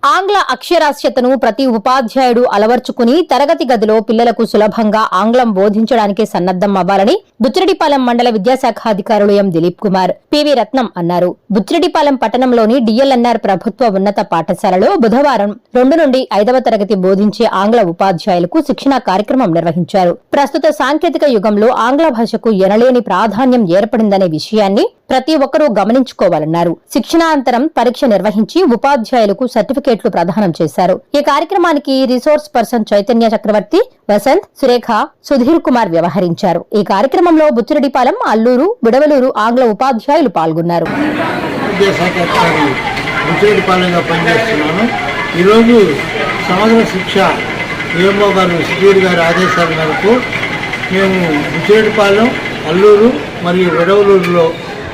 ಆ ఆంగ్ల అక్షరాస్యతను ప్రతి ఉపాధ్యాయుడు అలవర్చుకుని తరగతి గదిలో పిల్లలకు సులభంగా ఆంగ్లం బోధించడానికి సన్నద్దం అవ్వాలని బుచ్చిరెడ్డిపాలెం మండల విద్యాశాఖ అధికారులు ఎం దిలీప్ కుమార్ పివి రత్నం అన్నారు. బుచ్చిరెడ్డిపాలెం పట్టణంలోని డిఎల్ఎన్ఆర్ ప్రభుత్వ ఉన్నత పాఠశాలలో బుధవారం రెండు నుండి ఐదవ తరగతి బోధించే ఆంగ్ల ఉపాధ్యాయులకు శిక్షణ కార్యక్రమం నిర్వహించారు. ప్రస్తుత సాంకేతిక యుగంలో ఆంగ్ల భాషకు ఎనలేని ప్రాధాన్యం ఏర్పడిందనే విషయాన్ని ప్రతి ఒక్కరూ గమనించుకోవాలన్నారు. శిక్షణాంతరం పరీక్ష నిర్వహించి ఉపాధ్యాయులకు సర్టిఫికేట్లు కు ప్రదానం చేశారు. ఈ కార్యక్రమానికి రిసోర్స్ పర్సన్ చైతన్య చక్రవర్తి వసంత్ సురేఖ సుధీర్ కుమార్ వ్యవహరించారు. ఈ కార్యక్రమంలో బుచ్చిరెడ్డిపాలెం అల్లూరు విడవలూరు ఆంగ్ల ఉపాధ్యాయులు పాల్గొన్నారు. ఈరోజు సమగ్ర శిక్ష ఏఎంఓ గారు సిద్ధిరెడ్డి గారి ఆదేశాల మేరకు మేము ముచ్చిరెడ్డిపాలెం అల్లూరు మరియు విడవలూరులో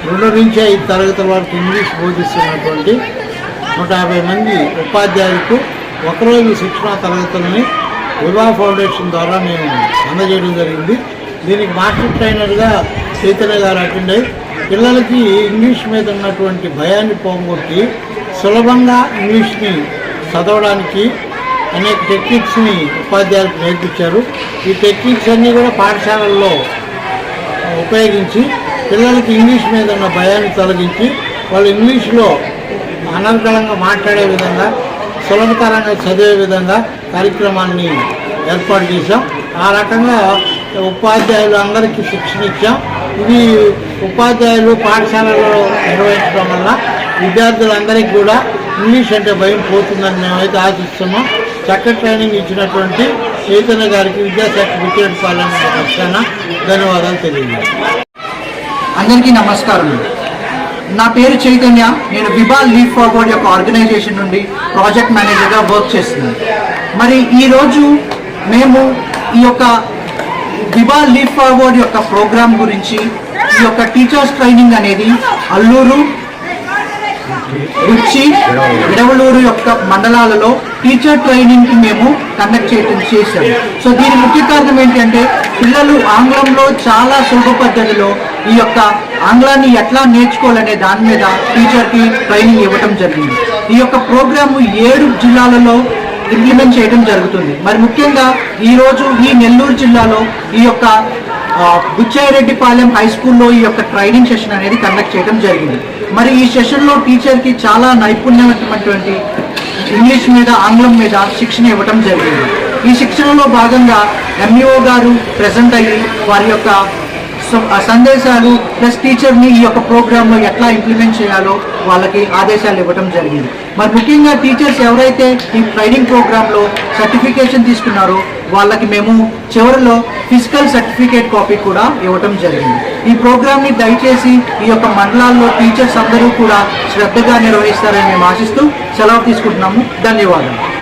రెండు నుంచి ఐదు తరగతుల వరకు ఇంగ్లీష్ బోధిస్తున్నటువంటి నూట యాభై మంది ఉపాధ్యాయులకు ఒకరోజు శిక్షణా తరగతులని వివా ఫౌండేషన్ ద్వారా మేము అందజేయడం జరిగింది. దీనికి మాస్టర్ ట్రైనర్గా చైతన్య గారు అటెండ్ అయ్యి పిల్లలకి ఇంగ్లీష్ మీద ఉన్నటువంటి భయాన్ని పోగొట్టి సులభంగా ఇంగ్లీష్ని చదవడానికి అనేక టెక్నిక్స్ని ఉపాధ్యాయులకు నేర్పించారు. ఈ టెక్నిక్స్ అన్నీ కూడా పాఠశాలల్లో ఉపయోగించి పిల్లలకి ఇంగ్లీష్ మీద ఉన్న భయాన్ని తొలగించి వాళ్ళు ఇంగ్లీష్లో అనంతరంగా మాట్లాడే విధంగా సులభతరంగా చదివే విధంగా కార్యక్రమాన్ని ఏర్పాటు చేశాం. ఆ రకంగా ఉపాధ్యాయులు అందరికీ శిక్షణ ఇచ్చాం. ఇది ఉపాధ్యాయులు పాఠశాలలో నిర్వహించడం వల్ల విద్యార్థులందరికీ కూడా ఇంగ్లీష్ అంటే భయం పోతుందని మేమైతే ఆశిస్తున్నాం. చక్కటి ట్రైనింగ్ ఇచ్చినటువంటి చైతన్య గారికి విద్యాశాఖ విద్యాపాలన పక్షాన ధన్యవాదాలు తెలియజేస్తాను అందరికీ నమస్కారం నా పేరు చైతన్య. నేను విబాల్ లీవ్ ఫార్వర్డ్ యొక్క ఆర్గనైజేషన్ నుండి ప్రాజెక్ట్ మేనేజర్గా వర్క్ చేస్తున్నాను. మరి ఈరోజు మేము ఈ యొక్క విబాల్ లీవ్ ఫార్వర్డ్ యొక్క ప్రోగ్రాం గురించి ఈ యొక్క టీచర్స్ ట్రైనింగ్ అనేది అల్లూరు రుచి విడవలూరు యొక్క మండలాలలో టీచర్ ట్రైనింగ్కి మేము కండక్ట్ చేయడం చేశాము సో దీని ముఖ్య కారణం ఏంటంటే పిల్లలు ఆంగ్లంలో చాలా సులభ పద్ధతిలో ఈ యొక్క ఆంగ్లాన్ని ఎట్లా నేర్చుకోవాలనే దాని మీద టీచర్కి ట్రైనింగ్ ఇవ్వటం జరిగింది. ఈ యొక్క ప్రోగ్రాము ఏడు జిల్లాలలో ఇంప్లిమెంట్ చేయడం జరుగుతుంది. మరి ముఖ్యంగా ఈరోజు ఈ నెల్లూరు జిల్లాలో ఈ యొక్క బుచ్చాయిరెడ్డిపాలెం హై స్కూల్లో ఈ యొక్క ట్రైనింగ్ సెషన్ అనేది కండక్ట్ చేయడం జరిగింది. మరి ఈ సెషన్లో టీచర్కి చాలా నైపుణ్యమైనటువంటి ఇంగ్లీష్ మీద ఆంగ్లం మీద శిక్షణ ఇవ్వటం జరిగింది. ఈ శిక్షణలో భాగంగా ఎంఈఓ గారు ప్రజెంట్ అయ్యి వారి యొక్క సందేశాలు ప్లస్ టీచర్ని ఈ యొక్క ప్రోగ్రాంలో ఎట్లా ఇంప్లిమెంట్ చేయాలో వాళ్ళకి ఆదేశాలు ఇవ్వడం జరిగింది. మరి ముఖ్యంగా టీచర్స్ ఎవరైతే ఈ ట్రైనింగ్ ప్రోగ్రాంలో సర్టిఫికేషన్ తీసుకున్నారో వాళ్ళకి మేము చివరిలో ఫిజికల్ సర్టిఫికేట్ కాపీ కూడా ఇవ్వటం జరిగింది. ఈ ప్రోగ్రామ్ని దయచేసి ఈ యొక్క మండలాల్లో టీచర్స్ అందరూ కూడా శ్రద్ధగా నిర్వహిస్తారని మేము ఆశిస్తూ సెలవు తీసుకుంటున్నాము. ధన్యవాదాలు.